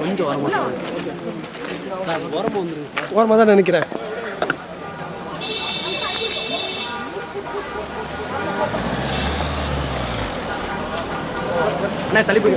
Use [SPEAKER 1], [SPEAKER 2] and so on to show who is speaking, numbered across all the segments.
[SPEAKER 1] கொஞ்சம் sir sir.
[SPEAKER 2] ஓரமாக தான் நினைக்கிறேன்.
[SPEAKER 1] அண்ணா தள்ளி போய்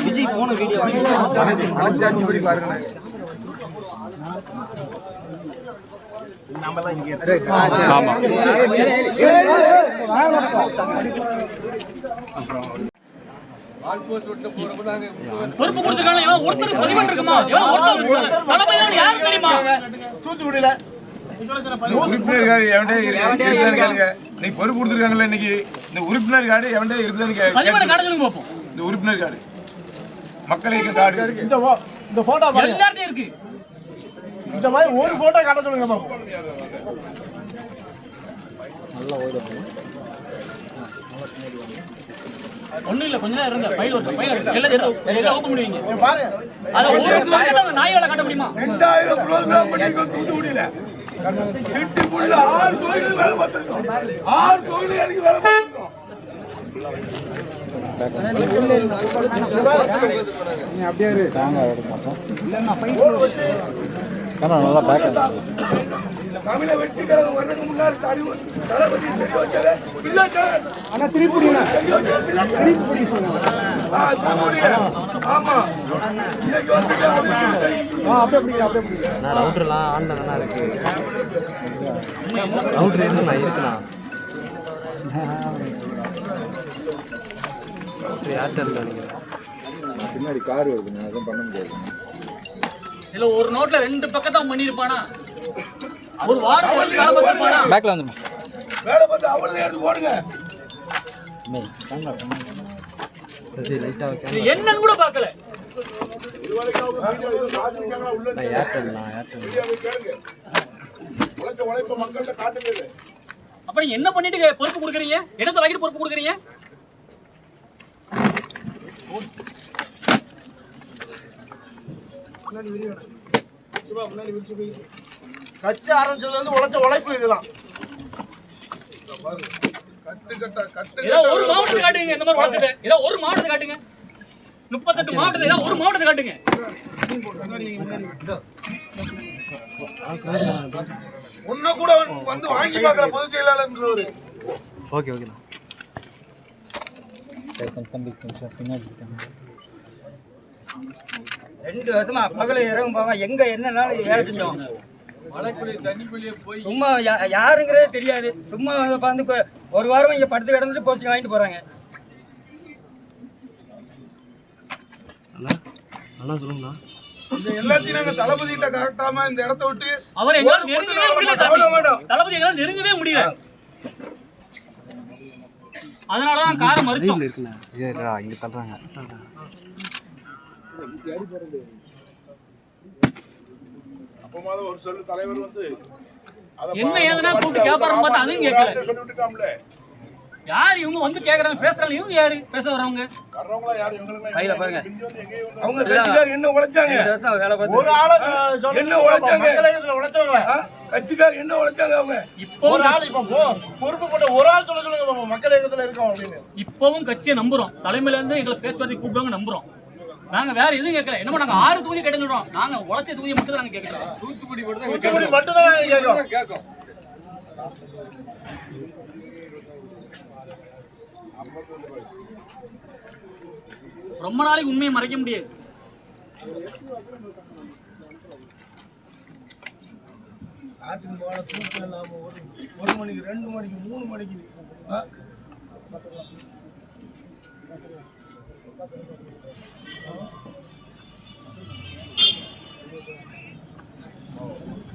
[SPEAKER 1] விஜய் போன வீடியோ பொறுப்பு கொடுத்துருக்காங்க ஒருத்தருக்கு பதிவு இருக்குமா? ஒருத்தர் தலைமையான யாரும் தெரியுமா?
[SPEAKER 3] தூத்துக்குடியில உறுப்பினர் கார்டு எவன்டே இருக்குதான்னு கேளுங்க நீ பொறுப்பு கொடுத்துருக்காங்கல்ல இன்னைக்கு. இந்த உறுப்பினர் கார்டு எவன்டே இருக்குதான்னு கே-
[SPEAKER 1] பதிவான
[SPEAKER 3] கேளுங்க.
[SPEAKER 1] காட்ட சொல்லுங்க பார்ப்போம்
[SPEAKER 3] இந்த உறுப்பினர் கார்டு மக்கள் இயக்க கார்டு
[SPEAKER 2] இந்த போ- இந்த போட்டோ பாருங்க.
[SPEAKER 1] எல்லார்ட்டையும் இருக்கு.
[SPEAKER 2] இந்த மாதிரி ஒரு போட்டோ காட்ட சொல்லுங்க பாப்போம்.
[SPEAKER 1] ஒண்ணும் இல்ல கொஞ்ச நேரம் இருங்க இருக்கு பையில இருக்கு எல்லாம் எடுத்து எல்லாம் ஓபன் பண்ணுவீங்க
[SPEAKER 2] பாருங்க.
[SPEAKER 1] அத ஒரு வருஷம் அந்த நாய் வேலை காட்ட முடியுமா?
[SPEAKER 3] ரெண்டாயிரம் ப்ரோக்ராம் பண்ணிருக்கோம் தூத்துக்குடியில. எட்டு புள்ள ஆறு தொழில் வேலை பார்த்திருக்கோம். ஆறு தொழில் எனக்கு வேலை பார்த்திருக்கோம். தமிழை வெற்றி கழகம் வர்றதுக்கு முன்னாடி தளபதி தெரிய
[SPEAKER 2] ஆனா திருப்பி.
[SPEAKER 3] ஆமா. இன்னைக்கு வந்துட்டு அது இது
[SPEAKER 2] ஆ அப்படியே பிடிங்க அப்படியே பிடிங்க
[SPEAKER 4] நான் ரவுட்டர்லாம் ஆன்ல தானே இருக்கு ரவுட்டர் இருக்குண்ணா இருக்குண்ணா ரவுட்டர் ஏர்டெல் நினைக்கிறேன்
[SPEAKER 3] பின்னாடி கார் வருதுண்ணா அதுவும் பண்ண முடியாது
[SPEAKER 1] இல்ல ஒரு நோட்ல ரெண்டு பக்கத்தான் பண்ணிருப்பானா ஒரு வாரம் வேலை பார்த்திருப்பானா
[SPEAKER 4] பேக்ல வந்துடும்
[SPEAKER 3] வேலை பார்த்து அவர்தான் எடுத்து போடுங்க
[SPEAKER 1] என்னன்னு கூட பார்க்கல
[SPEAKER 4] நான் ஏர்டெல்ண்ணா ஏர்டெல்
[SPEAKER 3] உழைச்ச உழைப்ப மக்கள்கிட்ட காட்டுங்க
[SPEAKER 1] அப்ப நீங்க என்ன பண்ணிட்டு பொறுப்பு கொடுக்குறீங்க? இடத்தை வாங்கிட்டு பொறுப்பு கொடுக்குறீங்க?
[SPEAKER 2] கட்சி ஆரம்பிச்சதுல இருந்து உழைச்ச உழைப்பு இதெல்லாம்
[SPEAKER 3] கட்டு கட்ட கட்டு
[SPEAKER 1] ஏதோ ஒரு மாவட்டத்தை காட்டுங்க இந்த மாதிரி உழைச்சது. ஏதோ ஒரு மாவட்டத்தை காட்டுங்க. முப்பத்தெட்டு மாவட்டத்தை ஏதோ ஒரு மாவட்டத்தை காட்டுங்க.
[SPEAKER 3] ஒண்ணு கூட வந்து வாங்கி பார்க்கல பொதுச் செயலாளர்ன்றவரு.
[SPEAKER 4] ஓகே இருக்காங்க
[SPEAKER 5] ரெண்டு வருஷமா பகல இரவும் போக எங்க என்னன்னாலும் வேலை செஞ்சோம். சும்மா யா- யாருங்கிறதே தெரியாது. சும்மா வந்து ஒரு வாரம் இங்க படுத்து கிடந்துட்டு போஸ்டிங் வாங்கிட்டு போறாங்க
[SPEAKER 4] அண்ணா அண்ணா சொல்லுங்கண்ணா.
[SPEAKER 3] இந்த எல்லாத்தையும் நாங்க தளபதி கிட்ட காட்டாம இந்த இடத்த விட்டு
[SPEAKER 1] அவர் எங்களால நெருங்கவே முடியல. தளபதி எங்களால நெருங்கவே முடியல. அதனாலதான் காரை மறிச்சோம்.
[SPEAKER 4] இருக்குண்ணா இங்கே தள்ளுறாங்க.
[SPEAKER 3] அப்பமாவது ஒரு சொல்லு தலைவர் வந்து அத
[SPEAKER 1] என்ன ஏதுனா கூப்பிட்டு கேட்பாருன்னு பார்த்தா அதையும் கேட்கல. யார் இவங்க வந்து கேக்குறாங்க? பேசுறாங்க. இவங்க யாரு? பேச வர்றவங்க.
[SPEAKER 5] கையில பாருங்க.
[SPEAKER 3] அவங்க கட்சிக்காரர் என்ன உழைச்சாங்க?
[SPEAKER 5] வேலை பார்த்து
[SPEAKER 2] ஒரு ஆளை
[SPEAKER 3] என்ன உழைச்சாங்க?
[SPEAKER 2] உழைச்சவங்கள
[SPEAKER 3] என்ன அவங்க?
[SPEAKER 1] இப்போ
[SPEAKER 2] ஒரு ஆள் இப்ப பொறுப்பு போட்ட ஒரு ஆள் சொல்ல சொல்லுங்க. மக்கள் இயக்கத்துல இருக்கோம் அப்படின்னு.
[SPEAKER 1] இப்பவும் கட்சியை நம்புறோம். தலைமையில இருந்து எங்களை பேச்சுவார்த்தை கூப்பிடுவாங்க நம்புறோம். நாங்க வேற எதுவும் கேட்கல என்னமோ நாங்க ஆறு தொகுதி கேட்டேன்னு சொல்றோம் நாங்க உழைச்ச தொகுதியை மட்டும் தான் நாங்க கேட்கறோம்
[SPEAKER 2] தூத்துக்குடி கேட்கோம்.
[SPEAKER 1] ரொம்ப நாளைக்கு உண்மையை மறைக்க முடியாது
[SPEAKER 3] ராத்திரி மேலே தூக்கம் இல்லாமல் ஒரு ஒரு மணிக்கு ரெண்டு மணிக்கு மூணு மணிக்கு Oh.